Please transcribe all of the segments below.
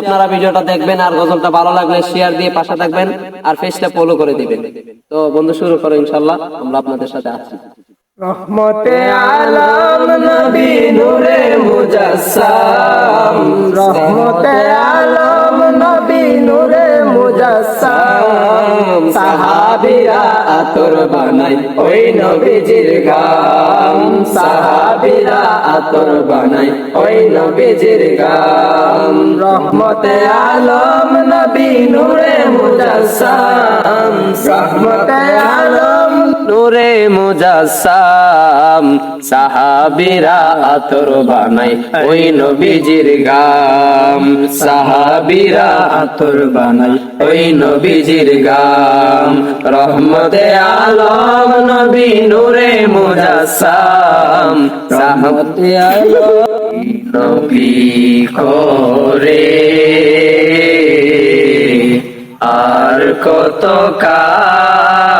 আপনারা ভিডিওটা দেখবেন আর গজলটা ভালো লাগলে শেয়ার দিয়ে পাশে থাকবেন আর পেজটা ফলো করে দিবেন। তো বন্ধু, শুরু করো ইনশাল্লাহ আমরা আপনাদের সাথে আছি। রহমতে আলম নবী নূরে মুজাসসাম। রহমতে আলম নবী নূরে মুজাসসাম। সাহাবীরা আতর বানাই ওই নবীজির গাম। সাহাবীরা আতর বানাই ওই নবীজির গাম। রহমতে আলম নবী মুজাসসাম সাহাবিরা আতর বানাই ওই নবীজির গাম, সাহাবিরা আতর বানাই ওই নবীজির গাম, রহমতে আলম, নবী নূরে মুজাসসাম। সাহাবতে আলম, নবী করে আর কত কাল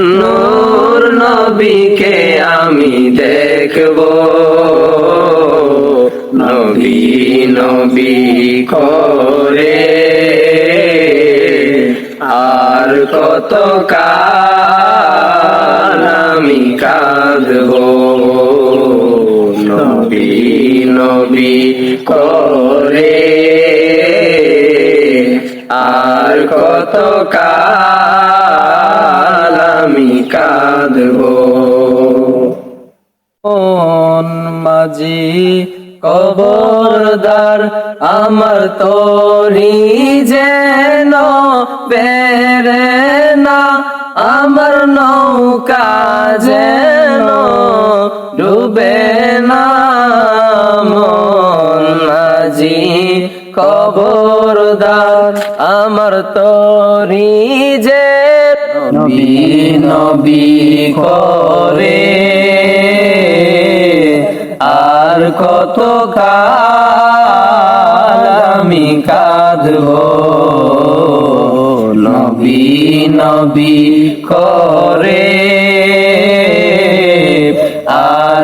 নূর নবীকে আমি দেখব। নবী নবী করে আর কত কাল আমি কাঁদব। নবী নবী করে আর কত কাল কাঁদব। মাঝি কবরদার আমার তরি যেন বেরে না আমার নৌকা যেন ডুবে আমার তরি যে নবী নবী করে। আর কত কাল আমি কাঁদব? নবী নবী করে।